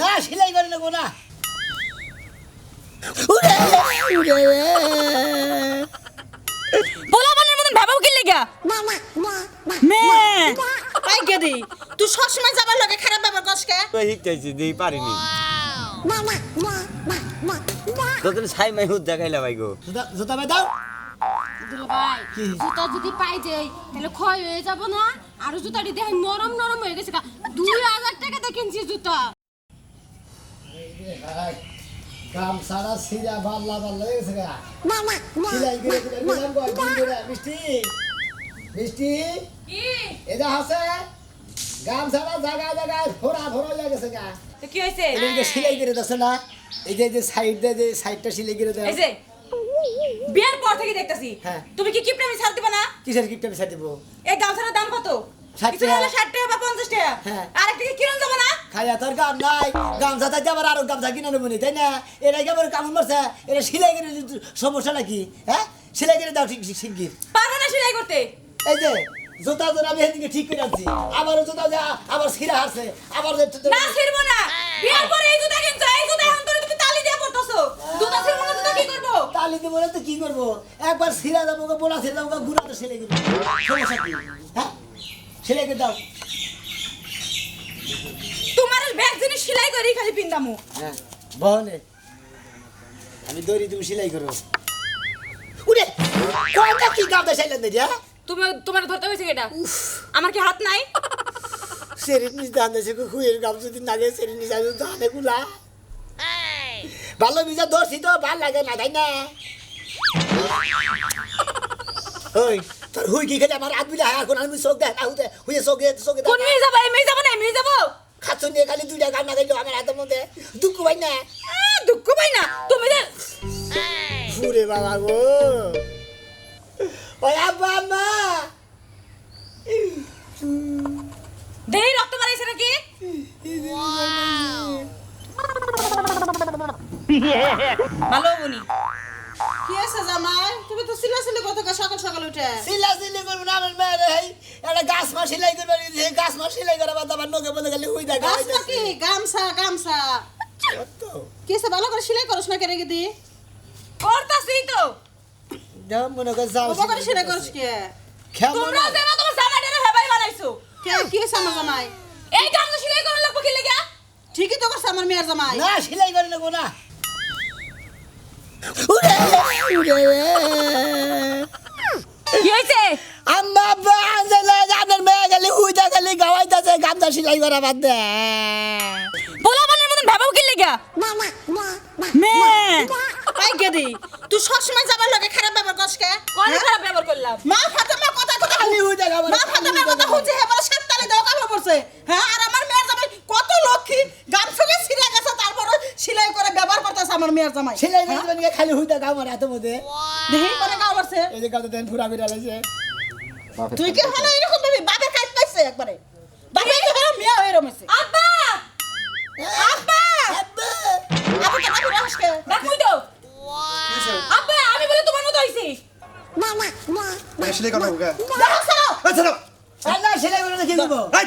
না সেলাই করে নেব না। পোলাপানের মতন ভাবাও কি লেগা? মে পাই গেদি তুই সবসময় জামাই লগে খারাপ ব্যবহার করছ কে? তো শিখতেছি দিই পারিনি। তোদের ছাই মাই হুদ দেখাইলা ভাই গো। জুতা জুতা ভাই দাও দুলো ভাই জুতা যদি পাই যাই তাহলে ক্ষয় হয়ে যাব না। আর জুতাটি দেখে নরম নরম হয়ে গেছে গা। দুই হাজার টাকা দিয়ে কিনছি জুতা। কাম সারা সিরা বাল্লা বাল্লা গেছে গা। সিলাই করে করে দিলাম করে মিষ্টি। মিষ্টি। এটা হাসে গাম সারা জায়গায় জায়গায় ফোড়া ফোড়া হয়ে গেছে গা। কি হয়েছে? এদিকে সিলাই করে দিচ্ছে না এই যে এই যে সাইড দিয়ে যে সাইডটা সিলাই করে দেয়। এই যে বিয়ার পর থেকে দেখতাছি হ্যাঁ। তুমি কি কিপটা আমি ছাড় দিবা না? কিসের গিফটটা বিছা দিব? এই গামছাটার দাম কত? কিছু হলে ষাট টাকা বা পঞ্চাশ টাকা। হ্যাঁ। কি কিরণ যাব না খাইয়া তোর গাম নাই। গামছা থাকতে আবার আরও গামছা কিনে নেব নি, তাই না? এরা কেমন কামড় মারছে। এটা সিলাই করে সমস্যা নাকি? হ্যাঁ? সিলাই করে দাও ঠিক শিগগির পারব না সেলাই করতে? এই যে জুতা জোর আমি এদিকে ঠিক করে আনছি। আবার জুতা যা আবার ছিঁড়া হারছে। আবার না ছিড়বো না। বিয়ার পরে এই জুতা কিনছো। এই জুতা এখন তোরে তুমি তালি দিয়ে পড়তেছো। জুতা ছিড়বো না জুতা কি করব? তালি দিব না তো কি করব? একবার ছিঁড়া যাব ছিঁড়া সিলাই করব। সমস্যা কি? হ্যাঁ? সিলাই করে দাও। তোমার ব্যাগ জিনিস সেলাই করি খালি পিন্দামু হ্যাঁ বহনে। আমি দড়ি তুমি সিলাই করো। উড়ে! কোনটা কি গামছা চাইলেন দিদি হ্যাঁ? তুমি তোমার ধরতে হয়েছে এটা? আমার কি হাত নাই? সেরির নিচ দান দেশে খুয়ের গাম যদি নাগে সেরির নিচ আমি দানে গুলা। ভালো মিজা ধরছি তো ভালো লাগে না তাই না? ওই। তোর হুই কি খেলে আমার হাত বিলে এখন আমি চোখ দেখ না হুতে হুয়ে চোখে চোখে কোন মেয়ে যাব? এই মেয়ে যাব না মেয়ে যাব? খাচ্ছ নিয়ে খালি দুইটা গান না গাইলো আমার হাতের মধ্যে। দুঃখ পাই না। দুঃখ পাই না। তুমি যে ফুরে বাবা গো। ওই আব্বা আম্মা। দেহি রক্ত বাড়াইছে নাকি? ভালো বনি। কি আছে জামাই? তুমি তো সিলা সিলি সকাল সকাল উঠে। সিলা করব না আমার মেয়ের এই একটা গাছ মা সিলাই করব যে গাছ মা সিলাই করা বাদ আমার নগে বলে গেলে হুই দেখা গাছ কি? গামছা গামছা। কি আছে ভালো করে সেলাই করছ না কেন গেদি? করতাছি তো। যেমন মনে কর যাও ওপর করে সেলাই করছ কে? তোমরা যে না তোমার জামাইটারে হেবাই বানাইছো। কে কি আছে জামাই? এই গামছা সেলাই করা লাগবে কি লাগা? ঠিকই তো করছে আমার মেয়ের জামাই। না সিলাই করে নেব না। কি হইছে? আম্মা আব্বা আনজেলে আপনার মেয়ে গেলে হুই দেখা গেলে গাওয়াইতেছে গামছা সিলাই করা বাদ দে। পোলাপানের মতন ভাবাও কি লাগা? মে পাই গেদি তুই সবসময় জামাই লগে খারাপ ব্যবহার করছ কে? কোন খারাপ ব্যবহার করলাম? মা ফাতেমা কথা কথা খালি মা ফাতেমা কথা হচ্ছে হে বলে সাত তালে দেওয়া কামড় পড়ছে হ্যাঁ আর আমার মেয়ের জামাই কত লক্ষ্মী গামছাকে ছিঁড়ে সেলাই করে ব্যবহার করতেছে আমার মেয়ের জামাই। সিলাই করে দিবেন খালি হুই দেখা আমার হাতের মধ্যে। দেখি করে গাও মারছে। এই যে গাতে দেন পুরা করে আলাইছে তুই কি হলো এরকম ভাবি? বাপের কাজ পাইছে একবারে। বাপের কি হলো মেয়ে হয়ে রমেছে আব্বা! আব্বা! আব্বা! আপু কেন আপু রসকে ডাকুই দাও আব্বা আমি বলে তোমার মতো হইছি। আসলে কেন ওকে। দেখো ছাড়ো। এই ছাড়ো। আর না সিলাই করে কি করব? এই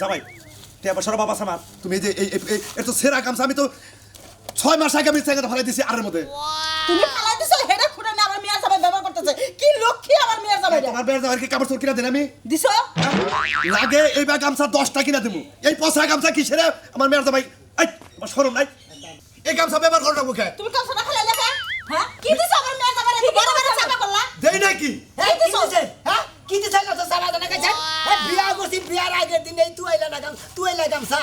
জামাই তুই আবার সরো বাবা সামার তুমি এই যে এই এত সেরা গামছা আমি তো ছয় মাস আগে আমি জায়গাটা ফেলাই দিছি আরের মধ্যে। তুমি ফালাই দিছো হেডা খুঁড়ে না আমার মেয়ের জামাই ব্যবহার করতেছে। কি লক্ষ্মী আমার মেয়ের জামাই তোমার বের জামাই কি কাপড় চোর কিনা দেন আমি? দিছো? লাগে এইবার গামছা দশটা কিনা দেবো এই পচা গামছা কি সেরে আমার মেয়ের জামাই এই আমার সরম নাই। এই গামছা ব্যবহার করো না মুখে তুমি কাল সাদা খালাই লেখা হ্যাঁ? কি দিছো আমার মেয়ের জামাই এত বড় বড় চাপা করলা। দেই নাকি কি? দিছে? হ্যাঁ? কি দিছে? না তো সারা জানা হ্যাঁ বিয়া করছি বিয়ার আগের দিন এই তুই আইলা না গাম তুই আইলা গামছা।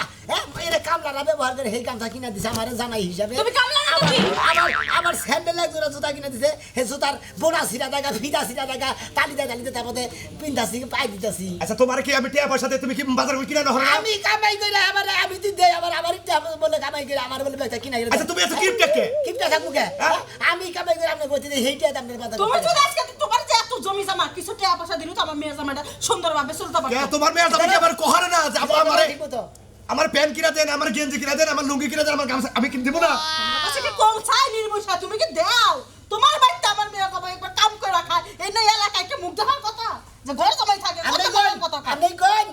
হ্যাঁ ব্যবহার করে সেই গামছা কিনা দিছে আমার জানাই হিসাবে। তুমি কামলা না আমার আমার আমার স্যান্ডেল এক জোড়া জুতা কিনা দিছে হে জুতার বোনা সিরা জায়গা ফিদা সিরা জায়গা তালিদা তালিদা তার মধ্যে পিন্দাছি পাই দিতেছি। আচ্ছা তোমার কি আমি টিয়া পয়সা দিয়ে তুমি কি বাজার করে কিনা না আমি কামাই করে আমার আমি দিন দেই আমার আমার ইচ্ছা বলে কামাই করে আমার বলে বেচা কিনা আচ্ছা তুমি এত কিপটা কে? কিপটা থাকব কে? হ্যাঁ? আমি কামাই করে আপনি কইতে সেইটা আপনার কথা তুমি যদি আজকে তোমার যে এত জমি জামা কিছু টাকা পয়সা দিল তো আমার মেয়ের জামাটা সুন্দরভাবে চলতে কে? পারতো তোমার মেয়ের জামাই কি আবার কহারে না? যে আমারে ঠিক মতো। আমার প্যান্ট কিনা দেন আমার গেঞ্জি কিনা দেন আমার লুঙ্গি কিনা দেন আমার গামছা আমি কিনে দেবো না? আমার কাছে কি কম চাই নির্মূষা তুমি কি দাও? তোমার বাড়িতে আমার মেয়ের জামাই একবার কাম করে রাখা এই না এলাকায় কি মুখ দেখার কথা? যে ঘর জামাই থাকে বড় কোন কথা আপনি কোন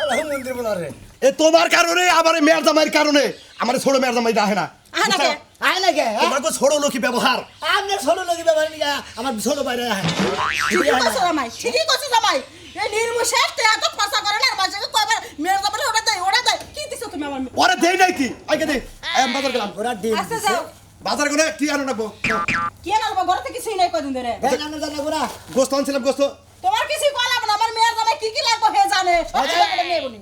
আল্লাহ মন্দির বলার রে। এ তোমার কারণে আমার মেয়ের জামাইয়ের কারণে। আমার ছোট মেয়ের জামাই রাহে না। আহে না কে? আয় না কে হ্যাঁ? তোমার কো ছোট লোকই ব্যবহার। আপনার ছোট লোক ব্যবহার নিয়ে আমার ছোট বাইরে আয়। ঠিকই কইছো জামাই ঠিকই কইছো জামাই। এই নির্মুষের তে এত খরচা করে না মাঝে কয়বার মেয়ের জামাই ওটা দেয় ওটা দেয়। কি দিছো তুমি আমার? ওরে দেই নাই কি? আইকে দে আমি বাজার গেলাম। ওরা ডিম আচ্ছা। যাও। বাজার করে কি আনো রাখব কি আনব ঘর থেকে কিছুই নাই কদিন ধরে। আনছিলাম গোস্ত তোমার কিছুই কইলাম না আমার মেয়ের জামাই কি কি লাগবে হে জানে সব জায়গা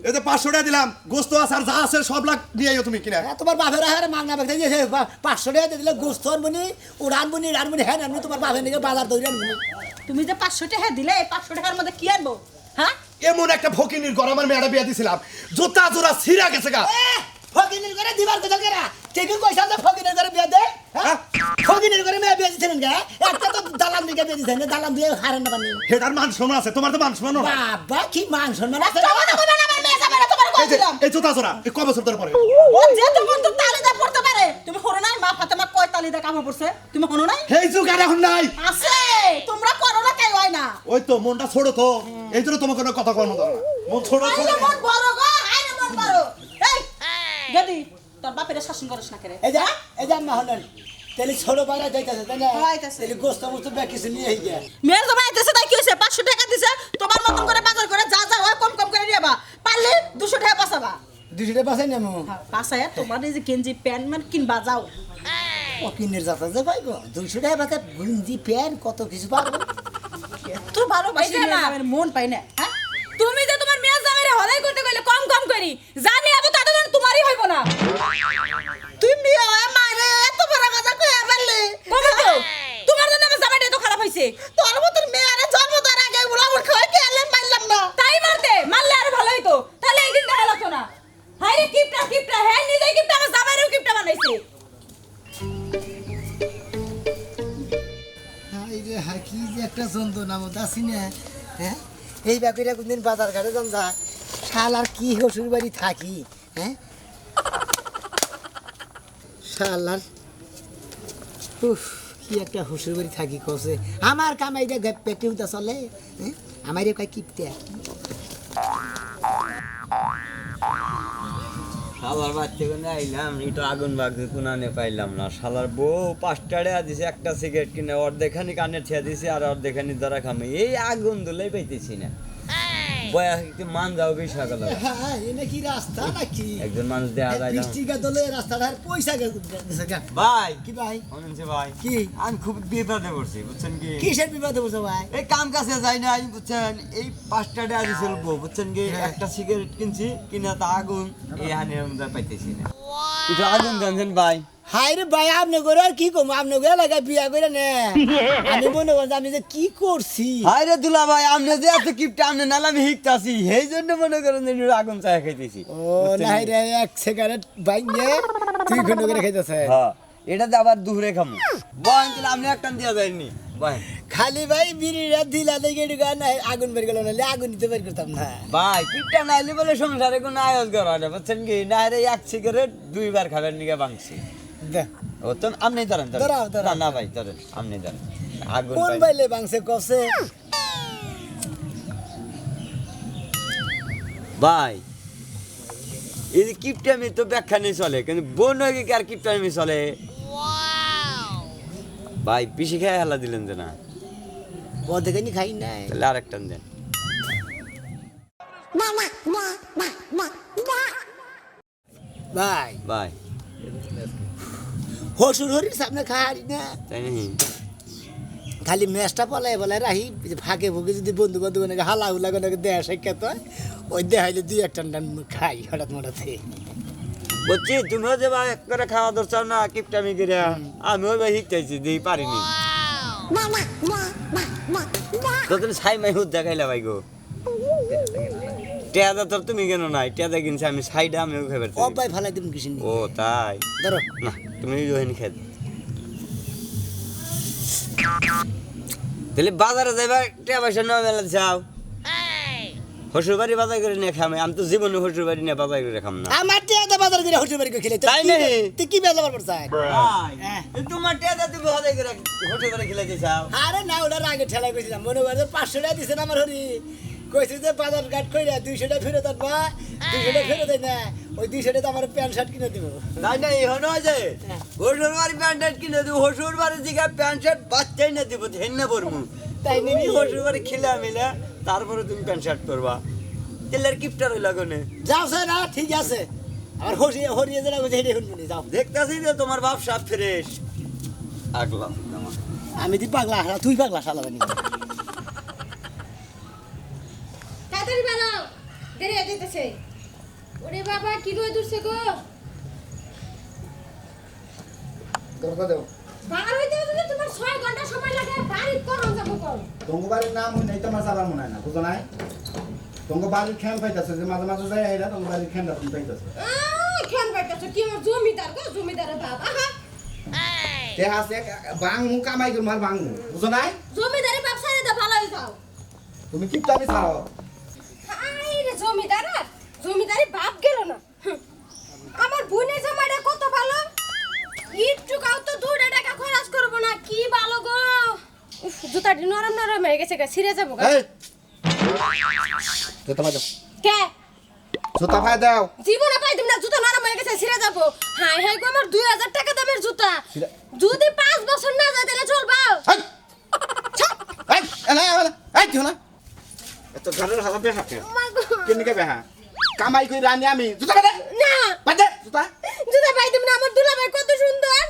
নিয়ে যে পাঁচশো টাকা দিলাম গোস্ত আছে আর যা আছে সব লাখ নিয়ে আইও তুমি কিনা। হ্যাঁ, তোমার বাপের হারে মাংনা বেঁধে দিয়েছে পাঁচশো টাকা দিয়ে দিলে গোস্ত আনবনি উড়ান বনি রান হ্যাঁ আনবনি তোমার বাপের নিকে বাজার তৈরি আনবনি। তুমি যে পাঁচশো টাকা দিলে এই পাঁচশো টাকার মধ্যে কি আনব? হ্যাঁ? এমন একটা ফকিনির ঘর আমার মেয়েটা বিয়ে দিছিলাম। জুতা জোড়া ছিঁড়া গেছে গা। ফকিনের করে দিবার কথা কেরা? ঠিকই কইছা যে ফকিনের করে বিয়ে দে? হ্যাঁ? ফকিনের করে মেয়ে বিয়ে দিছিলেন কে? একটা তো দালান দিকে বিয়ে দিছেন দালান দিয়ে হারেন না পানি হেটার মান সম্মান আছে তোমার তো মান সম্মান বাবা কি মান সম্মান আছে? এই জুতা জোড়া এই ক বছর ধরে পরে? ও যে তখন তো তালিদা পড়তে পারে। তুমি হরো নাই? মা ফাতেমা কয় তালিদা কামড় পড়ছে? তুমি হরো নাই? এই যুগ আর এখন নাই। আছে। তোমরা করো না কেউ হয় না। ওই তো মনটা ছোট তো। এই জন্য তোমাকে কোনো কথা কর মতো মন ছোট ছোট। মন বড় গো আইনে মন বড়। এই গদি তোর বাপের শাসন করিস না করে। এই যে এই যে হলেন ছোট যাইতেছে তাই না? গোস্ত মোস্ত ব্যাগ কিছু নিয়ে গিয়া মেয়ের জামাই আইতেছে তাই কি হয়েছে পাঁচশো টাকা দিছে তোমার মতন করে বাজার করে যা যা হয় কম কম করে নিবা পারলে দুশো টাকা বাঁচাবা দুশো টাকা পাশে নেমো। বাঁচায় তোমার এই যে গেঞ্জি প্যান্ট মানে কিনবা যাও। যাতা যে পাইব দুশো টাকা পাতে গুঞ্জি প্যান্ট কত কিছু এত ভালোবাসি মা। জামাইয়ের মন পাই না। হ্যাঁ? তুমি যে তোমার মেয়ে জামাইরে হলাই করতে কইলে কম কম করি জানি আবো তাতে তোমারই হইব না। তুই মেয়ে হয় মারে এত বড় কথা কবে তো। তোমার জন্য আমার জামাইটা এত খারাপ হইছে। তোর মতন মেয়ের জন্ম দেওয়ার আগে উলা উঠ খাওয়াই কে আনলে মারলাম না তাই মারতে মারলে আরও ভালো হইতো তাহলে একদিন দেখা লাগতো না হাই রে কিপটা কিপটা হ্যাঁ নিজেই কিপটা, আমার জামাইরেও কিপটা এই যে একটা না? হ্যাঁ? এই কোনদিন বাজার ঘাটে যান শাল আর কি শ্বশুর বাড়ি থাকি হ্যাঁ? শাল আর উফ, কি একটা শ্বশুর বাড়ি থাকি কসে। আমার কামাইটা পেটে চলে হ্যাঁ? কয় কিপতে শালার বাচ্চা কোনে আইলাম একটু আগুন বাগছে, কোনানে পাইলাম না। শালার বউ পাঁচটা রেয়া দিছে একটা সিগারেট কিনে অর্ধেখানি কানে ছেয়া দিছে, আর অর্ধেখানি ধরা খামে। এই আগুন দুলাই পাইতেছি না। মান যাও বেশ হ্যাঁ এনে কি রাস্তা নাকি? একজন মানুষ দেখা যায় না বৃষ্টিকা দলে রাস্তাটা আর পয়সা ভাই। কি ভাই? ভাই? কি? আমি খুব বিপদে পড়ছি বুঝছেন কি? কিসের বিপদে ভাই? এই কাম কাছে যাই না বুঝছেন? এই পাঁচটা বুঝছেন কি? হ্যাঁ। একটা সিগারেট কিনছি কিনা তা আগুন এই পাইতেছি না। আগুন জানছেন ভাই। হাই রে ভাই আপনি করে আর কি কম? আপনি করে এলাকায় বিয়া করে নে। আমি মনে করছি আমি যে কি করছি? হাই রে দুলা ভাই আপনি যে এত কিপটা আপনি নালে আমি হিকতাছি। সেই জন্য মনে করেন যে আগুন চা খাইতেছি। ও নাই রে এক সিগারেট বাইঙ্গে তুই ঘন্ট করে খাইতেছে। হ্যাঁ এটা এটাতে আবার দুপুরে খামু। বয় তাহলে আপনি একটা দিয়া যায়নি বয় খালি ভাই বিড়িটা দিলা দেখে একটু গান আগুন বের গেল নাহলে আগুন দিতে বের করতাম না। ভাই কিপটা নাইলে বলে সংসারে কোনো আয়োজ করা না বুঝছেন কি? না রে এক সিগারেট দুইবার খাবেন নিকে দেখ, ও তো আপনি ধরেন। না না ভাই ধরেন আপনি ধরেন। আগুন কোন বাইলে কসে ভাই এই কিপটামি তো ব্যাখ্যা নেই চলে কিন্তু বোন হয়ে কি আর কিপটামি চলে? ভাই পিসি খেয়ে হেলা দিলেন যে না। বদেখানি খাই নাই। তাহলে আর একটা দেন। ভাই। ভাই। হসুর হরির সামনে খাই না। খালি মেসটা পলাই বলে রাহি ফাঁকে ফুঁকে যদি বন্ধু বান্ধব হালা হুলা করে দেয়া হয় ওই দেখাইলে দুই একটা টান খাই হঠাৎ মঠাৎ। বলছি তুমিও যে ভাই এক করে খাওয়া দরকার না কিপটামি করে আমিও ভাই শিখতেছি দিই পারিনি। তোদের ছাই মাই হুদ দেখাইলা ভাই গো। টেয়াদা তোর তুমি কেন নাই? টেয়াদা কিনছি আমি ছাইটা আমিও খাবার অব্বাই ফালাই দিম কিছু ও তাই? ধরো। না তুমি রোহিণী খেয়ে তাহলে বাজারে যাইবা টিয়া পয়সা নেওয়া মেলা যাও। শ্বশুর বাড়ি বাজার করে নিয়ে খামে। আমি তো জীবনে শ্বশুর বাড়ি নিয়ে বাজার করে খাম না। আমার টিয়াটা বাজার করে হসুর বাড়ি করে খেলে তাই নাকি? তুই কি বেলা পড় চাই। তোমার টিয়াদা তুমি বাজার করে শ্বশুর বাড়ি খেলাইতে চাও আরে না ওটা আগে ঠেলা করেছিলাম মনে করে পাঁচশো টাকা দিছে না আমার হরি। কইছি যে বাজার ঘাট কইরা দুইশোটা ফেরত আনবা দুইশোটা ফেরত দেয় না ওই দুইশোটা তো আমার প্যান্ট শার্ট কিনে দেবো। না এই হনো যে হসুর বাড়ি প্যান্ট শার্ট কিনে দেবো হসুর বাড়ি দিকে প্যান্ট শার্ট বাচ্চাই না দিব ধেন্না পরমু। তাই নাকি? হসুর বাড়ি খিলা মিলে তারপরে তুমি প্যান্ট শার্ট করবা তেলের কিপটা রইলা গনে। যাও স্যার না ঠিক আছে। আমার হরিয়ে হরিয়ে যেটা কইছে হেঁটে শুনবি যাও। দেখতেছি যে তোমার বাপ সাপ ফ্রেশ। আগলা আমি দি পাগলা তুই পাগলা শালা বানি। যেতেছে ওরে বাবা কি রয়ে দূরছে গো? দরকার দেও। বার হইতে তো তোমার ছয় ঘণ্টা সময় লাগে। বাড়ি করন যাব কর তোমার বাড়ির নাম হই নাই তোমার সাবার মনে না বুঝো নাই? তোমার বাড়ির খেয়াল পাইতেছে যে মাঝে মাঝে যায় এরা তোমার বাড়ির খেয়াল তুমি পাইতেছে। খেয়াল পাইতেছো কি আমার জমিদার গো? জমিদারের বাপ আহা তে আছে বাংমু কামাই করব আর বাংমু বুঝো নাই? জমিদারের বাপ সাইরে দা ভালো হয়ে যাও। তুমি ছাড়ো আই রে জমিদার আর জমিদারি বাপ গেল না। আমার বোনের জামাইটা কত ভালো একটু কাউ তো দুটা টাকা খরচ করব না কি ভালো গো জুতাটি নরম নরম হয়ে গেছে গা ছিঁড়ে যাব গা জুতা পাই দাও কে জুতা পাই দাও জীবনে পাই তুমি না জুতা নরম হয়ে গেছে ছিঁড়ে যাব হাই হাই গো আমার দুই হাজার টাকা দামের জুতা যদি পাঁচ বছর না যায় তাহলে চলবা এই এলা এই না এত ঘরের হাতে বেহা কেন বেহা কামাই কই রানি আমি। জুতা পাই দে না। পাই দে জুতা। জুতা পাই তুমি না আমার দুলাভাই কত সুন্দর।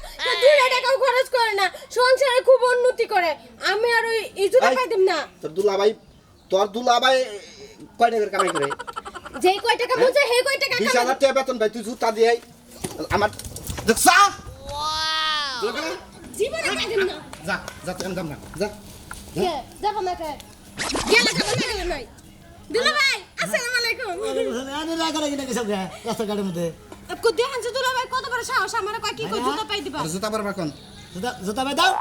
দুই টাকাও খরচ করে না সংসারে খুব উন্নতি করে। আমি আর ওই এই জুতা। পাই দিম না। তোর দুলাভাই তোর দুলাভাই কয় টাকার কামাই করে? যেই কয় টাকা বুঝে সেই কয় টাকা বিশ কামাই- হাজার টাকা বেতন ভাই তুই জুতা দিয়ে আমার দেখছা জীবনে পাই দিম না। যা যা তুই আমি যাম না। যা। কে? যাব না কে? গেলে যাব না গেলে নয় দুলাভাই আসসালামু আলাইকুম আমি রাখা রাখি নাকি সব রাস্তাঘাটের মধ্যে কো দেখান যে দুলাভাই কত বড় সাহস আমার কয় কি কই জুতা পাই দিবা আর জুতা পারবা কোন জুতা জুতা পাই দাও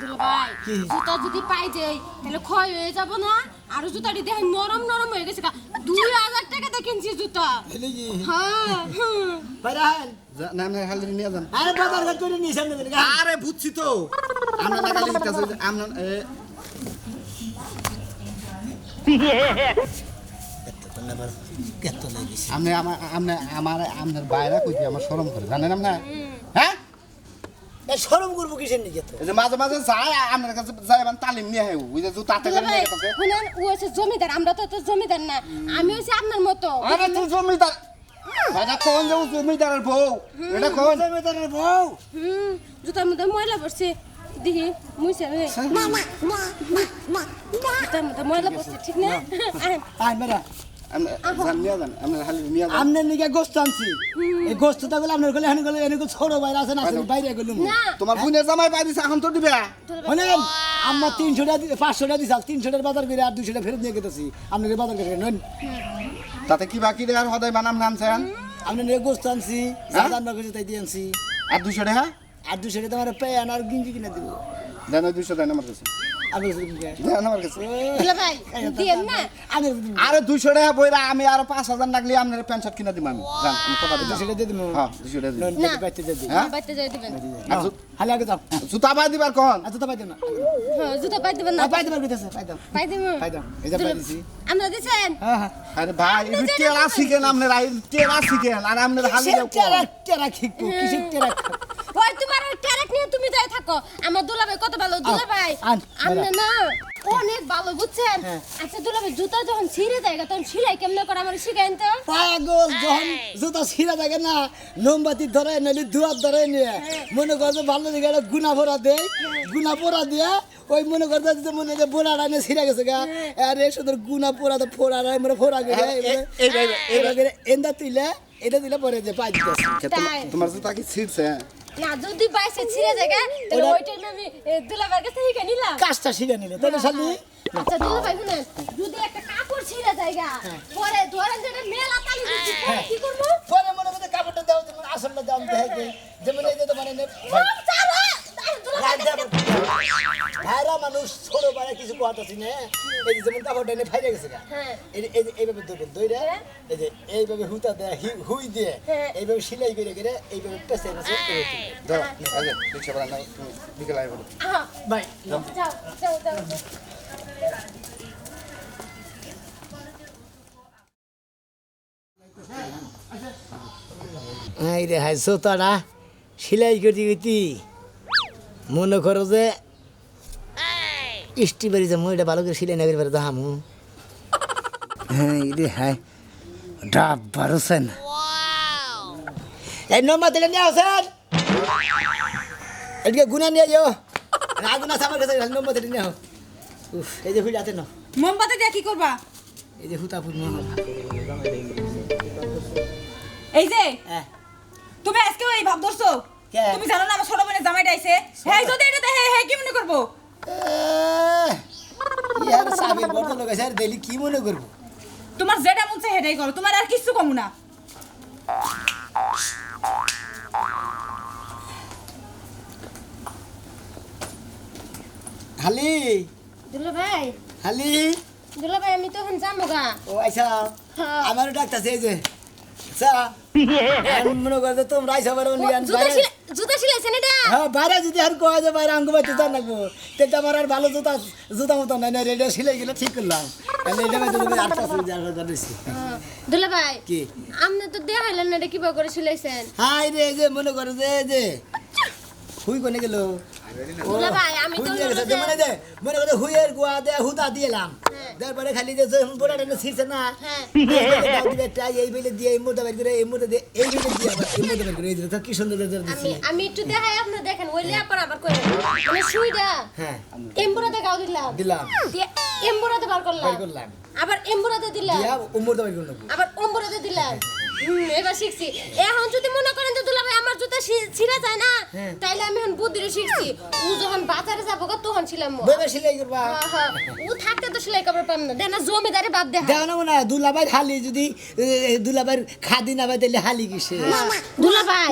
দুলাভাই জুতা যদি পাই যাই তাহলে ক্ষয় হয়ে যাব না আর জুতাটি দেখে নরম নরম হয়ে গেছে দুই হাজার টাকা দিয়ে কিনছি জুতা হ্যাঁ আরে আরে বুঝছি তো আমরা না গালি আমরা এ, কত আপনি আমার আপনি আমার আপনার বাইরে কইতে আমার শরম করে জানেন আপনি হ্যাঁ? শরম করব কিসের তো? মাঝে মাঝে যায় আপনার কাছে যায় মানে তালিম নিয়ে হয় ওই যে জুতা থেকে দুলাভাই নিয়ে গেছে শুনেন ও হচ্ছে জমিদার আমরা তো তো জমিদার না আমি হচ্ছে আপনার মতো। আরে তুই জমিদার। এটা কোন যে জমিদারের বউ? এটা কোন? জমিদারের বউ? হুম জুতার মধ্যে ময়লা পড়ছে দেখি মুইছে রে জুতার মধ্যে ময়লা পড়ছে ঠিক না। আই মেরা। আপনি জান নিয়ে যান আপনি হালি নিয়ে যান আমনে নিকে গোস্ত আনছি। এই গোস্তটা গুলো আপনার গলে হানি গলে এনে ছোট বাইরে আছে না বাইরে গেলুম। না। তোমার বোনের জামাই দিছে এখন তো দিবে? শুনেন আমার তিনশো টাকা পাঁচশো টাকা দিছাল তিনশো টাকার বাজার করে আর দুশো টাকা ফেরত নিয়ে গেতেছি। আপনাকে বাজার করে নেন। তাতে কি বাকি দেওয়ার হদাই বানাম নামছেন আপনি নিয়ে গোস্ত আনছি যা রান্না করছি তাই দিয়ে আনছি। আর দুশো টাকা? আর দুশো টাকা তোমার প্যান আর গিঞ্জি কিনে দিব। দেন দুশো দেন আমার কাছে। আরে দুশো টাকা বইরা আমি আরও পাঁচ হাজার লাগলে আপনার প্যান্ট শার্ট কিনে দিব আমি। দিব হ্যাঁ হ্যাঁ? জুতা পাই দিবার কোন তো পাইতে না। হ্যাঁ জুতা পাই দিবেন না। পাই দেবার কইতেছে পাই দাও। পাই দিবেন পাই দাও। এই যে পাই দিছি। আমরা দিছেন? হ্যাঁ হ্যাঁ। আরে ভাই টেরা শিখেন আপনার টেরা শিখেন। আর আপনার হালি কিসের টেরা টেরা কিসের টেরা ওই তোমার ওই ট্যারেক নিয়ে তুমি যাই থাকো। আমার দুলাভাই কত ভালো দুলাভাই? আপনি না অনেক ভালো বুঝছেন? আচ্ছা দুলাভাই জুতা যখন ছিঁড়ে যায় তখন সেলাই কেমনে করে আমার শিখাইন তো? পাগল যখন জুতা ছিঁড়া থাকে না মোমবাতি ধরে নাহলে দুয়ার ধরে নিয়ে মনে করছে ভালো দিকে গুনা ভরা দেয়। গুনা পোড়া দিয়ে ওই মনে করতে যে মনে যে বোড়া রানে ছিঁড়া গেছে গা। আরে শুধু গুনা পোড়া তো ফোড়া রায় মানে ফোড়া করে এইভাবে এন্দা তুইলে এটা দিলে পরে যে পাই তাই। তোমার জুতা কি ছিড়ছে না যদি বাইসে ছিঁড়ে যায় গা, তাহলে ওই টাইমে আমি দুলাভাইয়ের কাছে শিখে নিলাম। কাজটা শিখে নিলে তাহলে শালি? আচ্ছা দুলাভাই শুনেন যদি একটা কাপড় ছিঁড়ে যায় গা, পরে ধরেন যে মেলা তালি কি করব? পরে মনে করতে কাপড়টা দাও যেমন আসলটা দাম দেয় যেমন এই যে তোমার না? এই যে যেমন কাপড়টা এনে ফাইরে গেছে না এইভাবে এই যে এইভাবে হুতা দেয় হুই দিয়ে এইভাবে সিলাই করে করে এইভাবে ধরো আগে নাই তুমি বিকেল আয় বলো। এই রে হাই সেলাই করি মনে করো যে ইষ্টি বাড়ি যে মইটা ভালো করে সেলাই না করে পারে তো হামু হ্যাঁ ডাব বারোছেন। এই নম্বর দিলে নিয়ে আসেন। এদিকে গুনা নিয়ে যাও। না গুনা সামার কাছে নম্বর দিলে নিয়ে উফ এই যে হুইল আছে না মোমবাতি দিয়ে কি করবা? এই যে হুতা ফুল এই যে হ্যাঁ। তুমি আজকে এই ভাব ধরছো? তুমি জানো না আমার ছোট বোনের জামাইটা আইছে? হ্যাঁ যদি এটাতে হ্যাঁ হ্যাঁ কি মনে করব? ইয়ার সাবির বর্ত লাগাইছে আর দিলি কি মনে করব? তোমার যেটা মন চায় সেটাই করো তোমার আর কিছু কমু না। হালি। দুলা ভাই। হালি। দুলা ভাই আমি তো এখন যাব গা। ও আচ্ছা। হ্যাঁ। আমারও ডাক্তার এই যে। আচ্ছা। আমি মনে করতে তোমরা আইসা পারো জুতা জুতা সিলাইছেন এটা হ্যাঁ বাইরে যদি আর কোয়া যে বাইরে আঙ্গু বাইতে জান লাগবো তেটা আমার আর ভালো জুতা জুতা মতো নাই না রেডিও সিলাই গেলে ঠিক করলাম। তাহলে এটা বাইতে তুমি আটটা সুবিধা দিছি। দুলা ভাই কি? আপনি তো দেখাইলেন না এটা কীভাবে করে সিলাইছেন হাই রে এই যে মনে করো যে যে হুই কোনে গেল? দুলা ভাই আমি তো হুই দিয়ে মানে মনে করো হুইয়ের গুয়া দে হুদা দিলাম। তারপরে খালি যে পোড়াটা ছিড়ছে না হ্যাঁ। এই বেলে দিয়ে এই মোটা বের করে এই মোটা দিয়ে এই বেলে দিয়ে এই মোটা বের করে এই কি সুন্দর আমি আমি একটু দেখাই আপনি দেখেন ওই আবার আবার করে মানে সুইটা হ্যাঁ। এমবুরাতে গাও দিলাম। দিলাম। দিয়ে এমবুরাতে বার করলাম। বার করলাম। আবার এমবুরাতে দিলাম। আবার অম্বরাতে দিলাম। শিখছি এখন যদি মনে করেন যে দুলাভাই আমার জুতা ছিঁড়া যায় না হ্যাঁ। তাইলে আমি এখন বুদ্ধিরে শিখছি ও যখন বাজারে যাব তখন ছিলাম। বইবে সিলাই করবা হ্যাঁ, হ্যাঁ। ও থাকতে তো সেলাই পাম না দেখ না জমিদারে বাদ দেখা না মনে দুলাবাই হালি যদি খাদি না পাই তাহলে হালি কিসে দুলা ভাই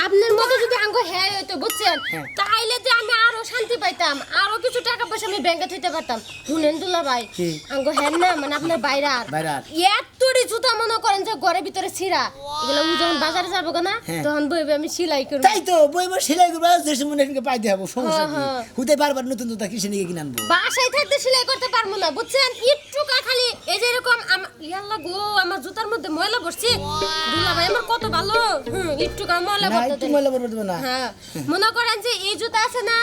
আপনার মতো যদি আঙ্গ হ্যাঁ হইতো বুঝছেন তাইলে যে আমি আরও শান্তি পাইতাম আরও কিছু টাকা পয়সা আমি ব্যাংকে থইতে পারতাম শুনেন দুলা ভাই কি? আঙ্গ হ্যাঁ না মানে আপনার বাইরার বাইরার। এতটি জুতা মনে করেন যে ঘরের ভিতরে ছিঁড়া এগুলো যখন বাজারে যাব না হ্যাঁ। তখন বইবে আমি সেলাই করব। তাই তো বইবে সিলাই করবা দেশে মনে পাইতে হব সমস্যা কি? হ্যাঁ, হ্যাঁ। হুতে বারবার নতুন কিসে নিয়ে কিনে আনব। বাসায় থাকতে সেলাই করতে পারব না বুঝছেন? একটুকা খালি এই যে এরকম ইয়াল্লা গো আমার জুতার মধ্যে ময়লা পড়ছে। দুলা ভাই আমার কত ভালো। ময়লা একটু ময়লা দেবো না। হ্যাঁ মনে করেন যে এই জুতা আছে না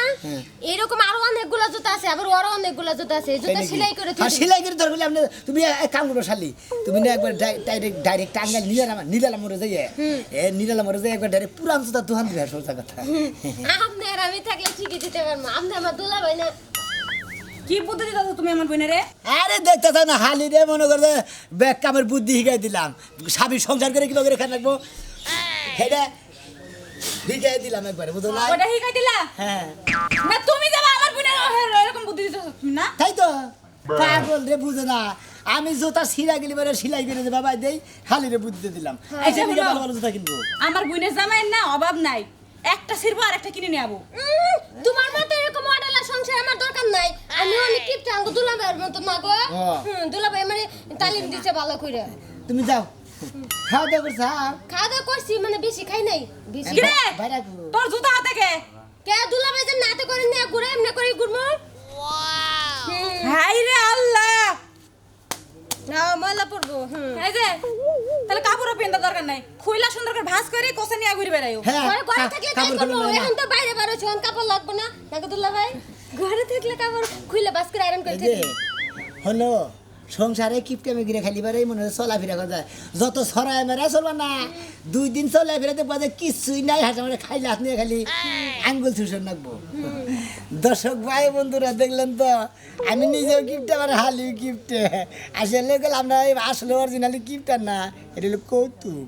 এরকম আরও অনেকগুলো জুতা আছে আবার ওরও অনেকগুলো জুতা আছে এই জুতা? সেলাই করে সেলাই করে হলে আপনি তুমি এক কাম করো শালি তুমি না একবার ডাইরেক্ট ডাইরেক্ট টাঙ্গাল নিলাম নিলাম মরে যাই এ নিলাম মরে যাই একবার ডাইরেক্ট পুরান জুতা দোকান দিবে সোজা কথা। আপনি আর আমি থাকলে ঠিকই দিতে পারব। আপনি আমার দুলা ভাই না। কি বুদ্ধি দিতে তুমি আমার বোনেরে আরে দেখতে না হালি রে মনে করে ব্যাগ কামের বুদ্ধি শিখাই দিলাম। স্বামী সংসার করে কীভাবে রেখে রাখব? শিখাই দিলাম একবারে বুঝলো না ওটা শিখাই দিলা? হ্যাঁ। না তুমি যাবা আমার বোনের এরকম বুদ্ধি দিতে তুমি না? তাই তো। পাগল রে বুঝে না। আমি জুতা সিরা গেলি বারে সিলাই করে বাবা দেই হালি রে বুদ্ধি দিলাম। এই যে এই যে হলো। ভালো ভালো জুতা কিনবো। আমার বোনের জামাইয়ের না অভাব নাই। একটা ছিড়বো আর একটা কিনে নিয়ে তোমার মতো এরকম মডেল সংসার আমার দরকার নাই। আমি অনেক কিপটা আঙ্গু দুলা ভাইয়ের মতো না গো। হুম, দুলা ভাই মানে তালিম দিচ্ছে ভালো করে। তুমি যাও। খাওয়া দাওয়া করছ হ্যাঁ? খাওয়া দাওয়া করছি মানে বেশি খাই নাই। বেশি। তোর জুতা হাতে কে? কে? দুলা ভাই যে নাতে করে নিয়ে ঘুরে এমনি করে ঘুরবো হুম, হাই রে আল্লাহ! না ময়লা পড়ব হুম। এই যে তাহলে কাপড়ও পিন্তা দরকার নাই। খুইলা সুন্দর করে ভাঁজ করে কোসে নিয়ে ঘুরে বেড়াইও। হ্যাঁ ঘরে ঘরে কা- থাকলে কাপড় করব। এখন তো বাইরে বেরো ছোন কাপড় লাগবে না। নাকি ভাই ঘরে থাকলে কাপড় খুলে বাস করে আয়রন করে থাকি। হলো সংসারে কিপটে মেঘিরে খালি বারে মনে হয় চলাফেরা করা যায়। যত সরায় মেরা চলবা না। দুই দিন চলাফেরাতে বাজে কিছুই নাই, হাসা মানে খাইলে হাত নিয়ে খালি আঙ্গুল চুষণ রাখব দর্শক ভাই, বন্ধুরা, দেখলেন তো? আমি নিজেও কিপটে, আমার হালি কিপটে। আসলে গেলে আমরা এই আসলে অরিজিনালি কিপটা না, এটা হলো কৌতুক।